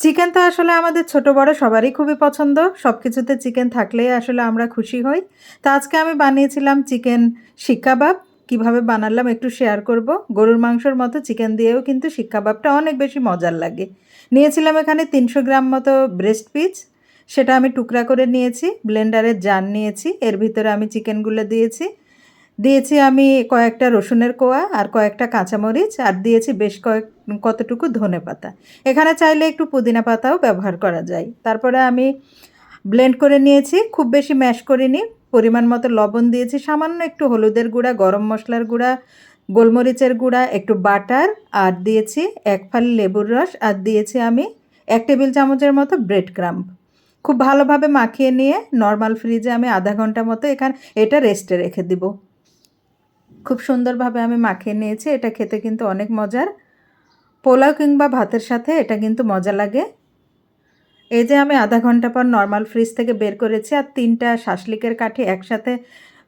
Chicken তো আসলে আমাদের ছোট বড় সবারই খুবই পছন্দ। সব কিছুতে চিকেন থাকলেই আসলে আমরা খুশি হই। তো আজকে আমি বানিয়েছিলাম চিকেন শিক কাবাব। কীভাবে বানালাম একটু শেয়ার করব। গরুর মাংসর মতো চিকেন দিয়েও কিন্তু শিক কাবাবটা অনেক বেশি মজার লাগে। নিয়েছিলাম এখানে তিনশো গ্রাম মতো ব্রেস্ট পিস সেটা আমি টুকরা করে নিয়েছি ব্লেন্ডারের জার নিয়েছি। এর ভিতরে আমি চিকেনগুলো দিয়েছি। দিয়েছি আমি কয়েকটা রসুনের কোয়া আর কয়েকটা কাঁচামরিচ, আর দিয়েছি বেশ কয়েক, কতটুকু ধনে পাতা। এখানে চাইলে একটু পুদিনা পাতাও ব্যবহার করা যায়। তারপরে আমি ব্লেন্ড করে নিয়েছি, খুব বেশি ম্যাশ করিনি, পরিমাণ মতো লবণ দিয়েছি, সামান্য একটু হলুদের গুঁড়া, গরম মশলার গুঁড়া, গোলমরিচের গুঁড়া, একটু বাটার, আর দিয়েছি এক ফালি লেবুর রস, আর দিয়েছি আমি এক টেবিল চামচের মতো ব্রেড ক্রাম্প। খুব ভালোভাবে মাখিয়ে নিয়ে নর্মাল ফ্রিজে আমি আধা ঘণ্টা মতো এখানে, এটা রেস্টে রেখে দিব। খুব সুন্দরভাবে আমি মাখিয়ে নিয়েছি, এটা খেতে কিন্তু অনেক মজার। পোলাও কিংবা ভাতের সাথে এটা কিন্তু মজা লাগে। এই যে আমি আধা ঘণ্টা পর নর্মাল ফ্রিজ থেকে বের করেছি আর তিনটা শাসলিকের কাঠি একসাথে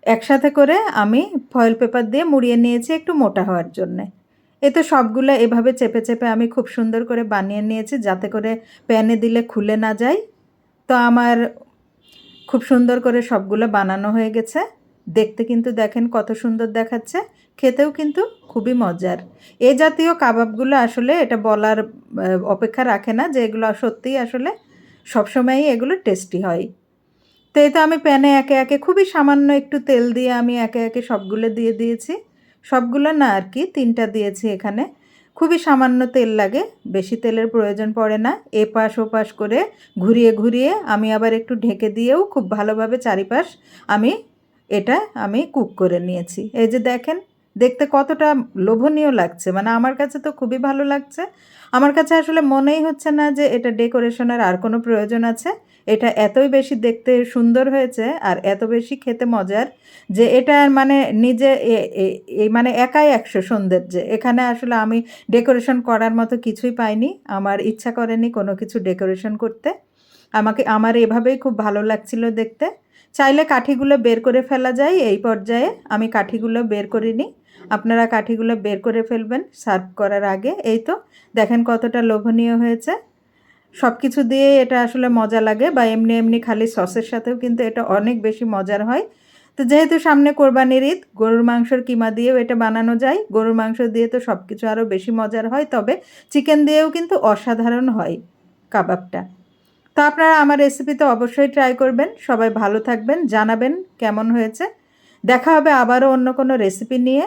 একসাথে করে আমি ফয়েল পেপার দিয়ে মুড়িয়ে নিয়েছি একটু মোটা হওয়ার জন্যে। এ তো সবগুলো এভাবে চেপে চেপে আমি খুব সুন্দর করে বানিয়ে নিয়েছি যাতে করে প্যানে দিলে খুলে না যায়। তো আমার খুব সুন্দর করে সবগুলো বানানো হয়ে গেছে। দেখতে কিন্তু দেখেন কত সুন্দর দেখাচ্ছে, খেতেও কিন্তু খুবই মজার। এ জাতীয় কাবাবগুলো আসলে এটা বলার অপেক্ষা রাখে না যে এগুলো সত্যিই আসলে সবসময়ই এগুলো টেস্টি হয়। তো এই তো আমি প্যানে একে একে খুবই সামান্য একটু তেল দিয়ে আমি একে একে সবগুলো দিয়ে দিয়েছি। সবগুলো না আর কি, তিনটা দিয়েছি এখানে। খুবই সামান্য তেল লাগে, বেশি তেলের প্রয়োজন পড়ে না। এপাশ ওপাশ করে ঘুরিয়ে ঘুরিয়ে আমি আবার একটু ঢেকে দিয়েও খুব ভালোভাবে চারিপাশ আমি এটা আমি কুক করে নিয়েছি। এই যে দেখেন, দেখতে কতটা লোভনীয় লাগছে। মানে আমার কাছে তো খুবই ভালো লাগছে। আমার কাছে আসলে মনেই হচ্ছে না যে এটা ডেকোরেশনের আর কোনো প্রয়োজন আছে। এটা এতই বেশি দেখতে সুন্দর হয়েছে আর এত বেশি খেতে মজার যে এটা মানে নিজে এই মানে একাই একশো সৌন্দর্যে এখানে আসলে আমি ডেকোরেশন করার মতো কিছুই পাইনি। আমার ইচ্ছা করেনি কোনো কিছু ডেকোরেশন করতে। আমাকে, আমার এভাবেই খুব ভালো লাগছিল দেখতে। চাইলে কাঠিগুলো বের করে ফেলা যায় এই পর্যায়ে। আমি কাঠিগুলো বের করিনি। আপনারা কাঠিগুলো বের করে ফেলবেন সার্ভ করার আগে। এই তো, দেখেন কতটা লোভনীয় হয়েছে। সব কিছু দিয়ে এটা আসলে মজা লাগে বা এমনি এমনি খালি সসের সাথেও কিন্তু এটা অনেক বেশি মজার হয়। তো যেহেতু সামনে কোরবানির ঈদ, গরুর মাংসর কিমা দিয়েও এটা বানানো যায়। গরুর মাংস দিয়ে তো সব কিছু আরও বেশি মজার হয়। তবে চিকেন দিয়েও কিন্তু অসাধারণ হয় কাবাবটা। তো আপনারা আমার রেসিপিতে অবশ্যই ট্রাই করবেন। সবাই ভালো থাকবেন, জানাবেন কেমন হয়েছে। দেখা হবে আবারও অন্য কোনো রেসিপি নিয়ে।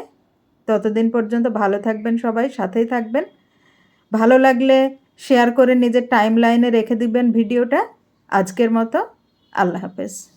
ততদিন পর্যন্ত ভালো থাকবেন সবাই, সাথেই থাকবেন। ভালো লাগলে শেয়ার করে নিজের টাইম লাইনে রেখে দিবেন ভিডিওটা। আজকের মতো, আল্লাহ হাফেজ।